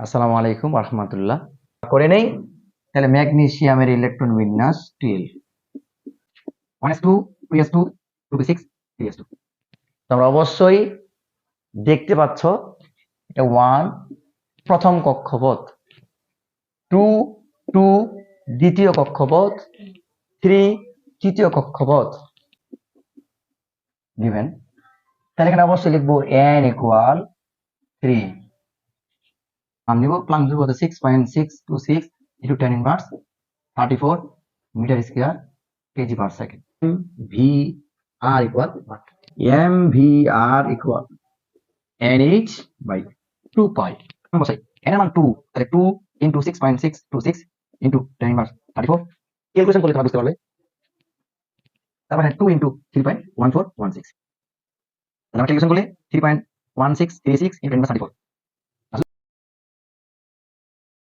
আসসালামু আলাইকুম রহমতুল্লাহ। করে নেই? তাহলে ম্যাগনেসিয়ামের ইলেকট্রন বিন্যাস টুয়েলভ তোমরা অবশ্যই দেখতে পাচ্ছ, এটা ওয়ান প্রথম কক্ষপথ। টু টু দ্বিতীয় কক্ষপথ। থ্রি তৃতীয় কক্ষপথ। দিবেন তাহলে এখানে অবশ্যই লিখব এন ইকুয়াল থ্রি আমি নিব প্লাং ধ্রুবক six point six two six into ten inverse thirty four metre square KG per second V R equal M V R equal N H by two pi বসাই N এর মান two তাহলে two into six point six two six into ten inverse thirty four calculation করলে তোমরা বুঝতে পারবে তারপরে two into three point one four one six তাহলে ক্যালকুলেশন করলে three point one six three six into ten thirty four